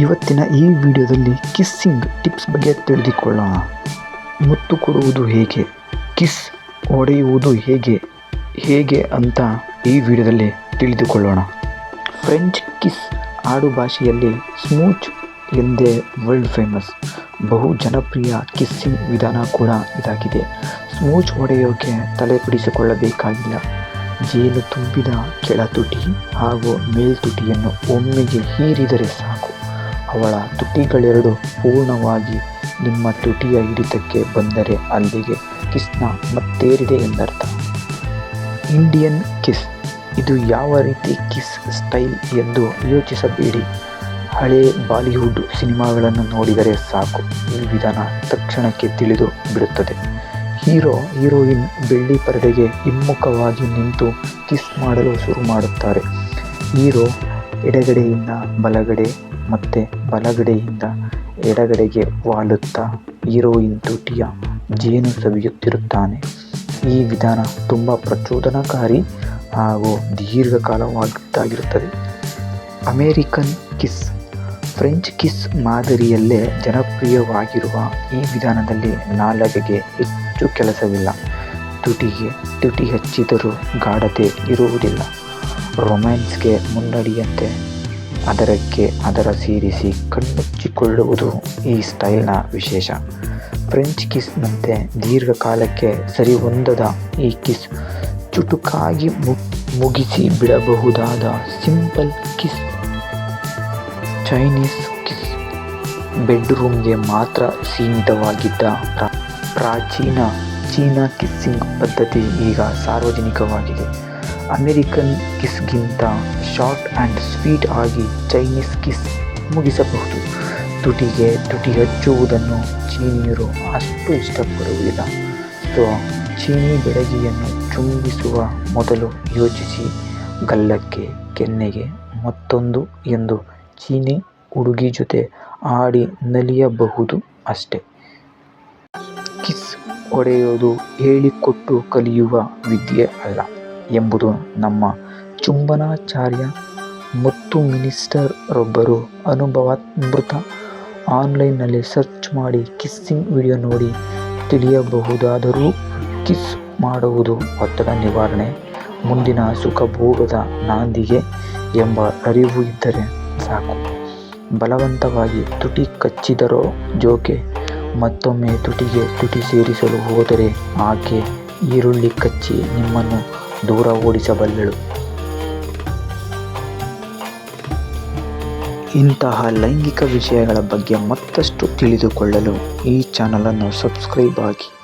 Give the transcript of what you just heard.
ಇವತ್ತಿನ ಈ ವಿಡಿಯೋದಲ್ಲಿ ಕಿಸ್ಸಿಂಗ್ ಟಿಪ್ಸ್ ಬಗ್ಗೆ ತಿಳಿದುಕೊಳ್ಳೋಣ. ಮುತ್ತು ಕೊಡುವುದು ಹೇಗೆ? ಕಿಸ್ ಹೊಡೆಯುವುದು ಹೇಗೆ? ಹೇಗೆ ಅಂತ ಈ ವಿಡಿಯೋದಲ್ಲಿ ತಿಳಿದುಕೊಳ್ಳೋಣ. ಫ್ರೆಂಚ್ ಕಿಸ್ ಆಡು ಭಾಷೆಯಲ್ಲಿ ಸ್ಮೂಚ್ ಎಂದೇ ವರ್ಲ್ಡ್ ಫೇಮಸ್. ಬಹು ಜನಪ್ರಿಯ ಕಿಸ್ಸಿಂಗ್ ವಿಧಾನ ಕೂಡ ಇದಾಗಿದೆ. ಸ್ಮೂಚ್ ಹೊಡೆಯೋಕೆ ತಲೆ ಬಿಡಿಸಿಕೊಳ್ಳಬೇಕಾಗಿಲ್ಲ. ಜೇನು ತುಂಬಿದ ಕೆಳತುಟಿ ಹಾಗೂ ಮೇಲ್ತುಟಿಯನ್ನು ಒಮ್ಮೆಗೆ ಹೀರಿದರೆ ಸಾಕು. ಅವಳ ತುಟಿಗಳೆರಡು ಪೂರ್ಣವಾಗಿ ನಿಮ್ಮ ತುಟಿಯ ಹಿಡಿತಕ್ಕೆ ಬಂದರೆ ಅಲ್ಲಿಗೆ ಕಿಸ್ನ ಮತ್ತೇರಿದೆ ಎಂದರ್ಥ. Indian kiss. ಇದು ಯಾವ ರೀತಿ ಕಿಸ್ ಸ್ಟೈಲ್ ಎಂದು ಯೋಚಿಸಬೇಡಿ. ಹಳೆ ಬಾಲಿವುಡ್ ಸಿನಿಮಾಗಳನ್ನು ನೋಡಿದರೆ ಸಾಕು. ಈ ವಿಧಾನ ತಕ್ಷಣಕ್ಕೆ ತಿಳಿದು ಬಿಡುತ್ತದೆ. ಹೀರೋ, ಹೀರೋಯಿನ್ ಬೆಳ್ಳಿ ಪರದೆಗೆ ಹಿಮ್ಮುಖವಾಗಿ ನಿಂತು ಕಿಸ್ ಮಾಡಲು ಶುರು ಮಾಡುತ್ತಾರೆ. ಹೀರೋ ಎಡಗಡೆಯಿಂದ ಬಲಗಡೆ ಮತ್ತೆ ಬಲಗಡೆಯಿಂದ ಎಡಗಡೆಗೆ ವಾಲುತ್ತಾ ಹೀರೋಯಿನ್ ತುಟಿಯ ಜೇನು ಸವಿಯುತ್ತಿರುತ್ತಾನೆ. ಈ ವಿಧಾನ ತುಂಬ ಪ್ರಚೋದನಕಾರಿ ಹಾಗೂ ದೀರ್ಘಕಾಲವಾಗಿದ್ದಾಗಿರುತ್ತದೆ. ಅಮೇರಿಕನ್ ಕಿಸ್, ಫ್ರೆಂಚ್ ಕಿಸ್ ಮಾದರಿಯಲ್ಲೇ ಜನಪ್ರಿಯವಾಗಿರುವ ಈ ವಿಧಾನದಲ್ಲಿ ನಾಲಗೆಗೆ ಹೆಚ್ಚು ಕೆಲಸವಿಲ್ಲ. ತುಟಿಗೆ ತುಟಿ ಹಚ್ಚಿದರೂ ಗಾಢತೆ ಇರುವುದಿಲ್ಲ. ರೊಮ್ಯಾನ್ಸ್ಗೆ ಮುನ್ನಡಿಯಂತೆ ಅದರಕ್ಕೆ ಅದರ ಸೇರಿಸಿ ಕಣ್ಣುಚ್ಚಿಕೊಳ್ಳುವುದು ಈ ಸ್ಟೈಲ್ನ ವಿಶೇಷ. ಫ್ರೆಂಚ್ ಕಿಸ್ನಂತೆ ದೀರ್ಘಕಾಲಕ್ಕೆ ಸರಿಹೊಂದದ ಈ ಕಿಸ್ ಚುಟುಕಾಗಿ ಮುಗಿಸಿ ಬಿಡಬಹುದಾದ ಸಿಂಪಲ್ ಕಿಸ್. ಚೈನೀಸ್ ಕಿಸ್ ಬೆಡ್ರೂಮ್ಗೆ ಮಾತ್ರ ಸೀಮಿತವಾಗಿದ್ದ ಪ್ರಾಚೀನ ಚೀನಾ ಕಿಸ್ಸಿಂಗ್ ಪದ್ಧತಿ ಈಗ ಸಾರ್ವಜನಿಕವಾಗಿದೆ. ಅಮೆರಿಕನ್ ಕಿಸ್ಗಿಂತ ಶಾರ್ಟ್ ಆ್ಯಂಡ್ ಸ್ವೀಟ್ ಆಗಿ ಚೈನೀಸ್ ಕಿಸ್ ಮುಗಿಸಬಹುದು. ತುಟಿಗೆ ತುಟಿ ಹಚ್ಚುವುದನ್ನು ಚೀನಿಯರು ಅಷ್ಟು ಇಷ್ಟಪಡುವುದಿಲ್ಲ. ಸೊ, ಚೀನಿ ಬೆಳಗಿಯನ್ನು ಚುಂಬಿಸುವ ಮೊದಲು ಯೋಚಿಸಿ. ಗಲ್ಲಕ್ಕೆ, ಕೆನ್ನೆಗೆ ಮತ್ತೊಂದು ಎಂದು ಚೀನಿ ಹುಡುಗಿ ಜೊತೆ ಆಡಿ ನಲಿಯಬಹುದು ಅಷ್ಟೇ. ಕಿಸ್ ಹೊಡೆಯೋದು ಹೇಳಿಕೊಟ್ಟು ಕಲಿಯುವ ವಿದ್ಯೆ ಅಲ್ಲ. ಎಂಬುದು ನಮ್ಮ ಚುಂಬನಾಚಾರ್ಯ ಮತ್ತು ಮಿನಿಸ್ಟರೊಬ್ಬರು ಅನುಭವಾಮೃತ ಆನ್ಲೈನ್ನಲ್ಲಿ ಸರ್ಚ್ ಮಾಡಿ ಕಿಸ್ಸಿಂಗ್ ವಿಡಿಯೋ ನೋಡಿ ತಿಳಿಯಬಹುದಾದರೂ ಕಿಸ್ ಮಾಡುವುದು ಒತ್ತಡ ನಿವಾರಣೆ. ಮುಂದಿನ ಸುಖಭೋಗದ ನಾಂದಿಗೆ ಎಂಬ ಅರಿವು ಇದ್ದರೆ ಸಾಕು. ಬಲವಂತವಾಗಿ ತುಟಿ ಕಚ್ಚಿದರೋ ಜೋಕೆ, ಮತ್ತೊಮ್ಮೆ ತುಟಿಗೆ ತುಟಿ ಸೇರಿಸಲು ಹೋದರೆ ಆಕೆ ಈರುಳ್ಳಿ ಕಚ್ಚಿ ನಿಮ್ಮನ್ನು ದೂರ ಓಡಿಸಬಲ್ಲಳು. ಇಂತಹ ಲೈಂಗಿಕ ವಿಷಯಗಳ ಬಗ್ಗೆ ಮತ್ತಷ್ಟು ತಿಳಿದುಕೊಳ್ಳಲು ಈ ಚಾನಲನ್ನು ಸಬ್ಸ್ಕ್ರೈಬ್ ಆಗಿ.